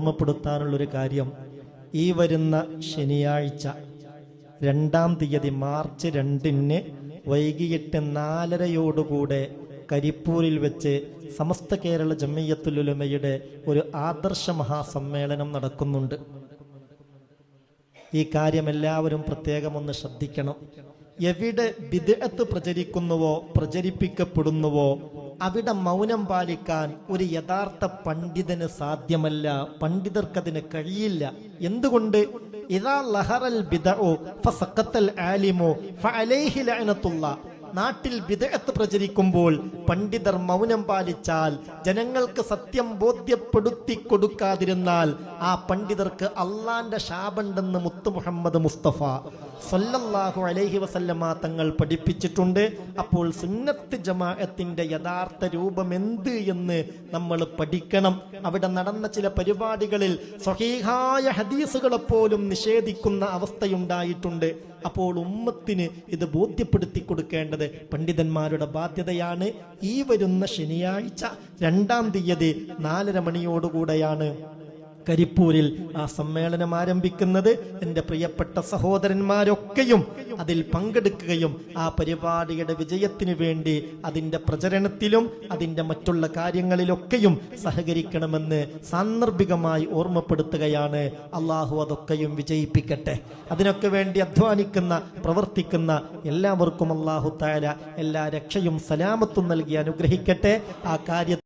ഓർമ്മപ്പെടുത്താനുള്ളൊരു കാര്യം. ഈ വരുന്ന ശനിയാഴ്ച രണ്ടാം തീയതി മാർച്ച് രണ്ടിന് വൈകിട്ട് നാലരയോടുകൂടെ കരിപ്പൂരിൽ വെച്ച് സമസ്ത കേരള ജമ്മയ്യത്തുലുലമയുടെ ഒരു ആദർശ മഹാസമ്മേളനം നടക്കുന്നുണ്ട്. ഈ കാര്യം എല്ലാവരും പ്രത്യേകം ഒന്ന് ശ്രദ്ധിക്കണം. എവിടെ വിദഗ്ധത്ത് പ്രചരിക്കുന്നുവോ പ്രചരിപ്പിക്കപ്പെടുന്നുവോ അവിടെ മൗനം പാലിക്കാൻ ഒരു യഥാർത്ഥ പണ്ഡിതന് സാധ്യമല്ല. പണ്ഡിതർക്കതിന് കഴിയില്ല. എന്തുകൊണ്ട്? ഇതാ ലഹറൽ ബിദഉ ഫസഖത്തൽ ആലിമു ഫഅലൈഹി ലഅനത്തുള്ള. നാട്ടിൽ വിദഗത്ത് പ്രചരിക്കുമ്പോൾ പണ്ഡിതർ മൗനം പാലിച്ചാൽ ജനങ്ങൾക്ക് സത്യം ബോധ്യപ്പെടുത്തി കൊടുക്കാതിരുന്നാൽ ആ പണ്ഡിതർക്ക് അള്ളാന്റെ ശാപുണ്ടെന്ന് മുത്തു മുഹമ്മദ് മുസ്തഫ സല്ലല്ലാഹു അലൈഹി വസല്ലമ തങ്ങൾ പഠിപ്പിച്ചിട്ടുണ്ട്. അപ്പോൾ സുന്നത്ത് ജമാഅത്തിന്റെ യഥാർത്ഥ രൂപം എന്ത് എന്ന് നമ്മൾ പഠിക്കണം. അവിടെ നടന്ന ചില പരിപാടികളിൽ സ്വഹീഹായ ഹദീസുകളെ പോലും നിഷേധിക്കുന്ന അവസ്ഥയുണ്ടായിട്ടുണ്ട്. അപ്പോൾ ഉമ്മത്തിന് ഇത് ബോധ്യപ്പെടുത്തി കൊടുക്കേണ്ടത് പണ്ഡിതന്മാരുടെ ബാധ്യതയാണ്. ഈ വരുന്ന ശനിയാഴ്ച രണ്ടാം തീയതി നാലര മണിയോടുകൂടെയാണ്. കരിപ്പൂരിൽ ആ സമ്മേളനം ആരംഭിക്കുന്നത് എന്റെ പ്രിയപ്പെട്ട സഹോദരന്മാരൊക്കെയും അതിൽ പങ്കെടുക്കുകയും ആ പരിപാടിയുടെ വിജയത്തിനു വേണ്ടി അതിന്റെ പ്രചരണത്തിലും അതിന്റെ മറ്റുള്ള കാര്യങ്ങളിലൊക്കെയും സഹകരിക്കണമെന്ന് സാന്ദർഭികമായി ഓർമ്മപ്പെടുത്തുകയാണ്. അള്ളാഹു അതൊക്കെയും വിജയിപ്പിക്കട്ടെ. അതിനൊക്കെ വേണ്ടി അധ്വാനിക്കുന്ന പ്രവർത്തിക്കുന്ന എല്ലാവർക്കും അള്ളാഹു താര എല്ലാ രക്ഷയും സലാമത്തും നൽകി അനുഗ്രഹിക്കട്ടെ. ആ കാര്യത്തിൽ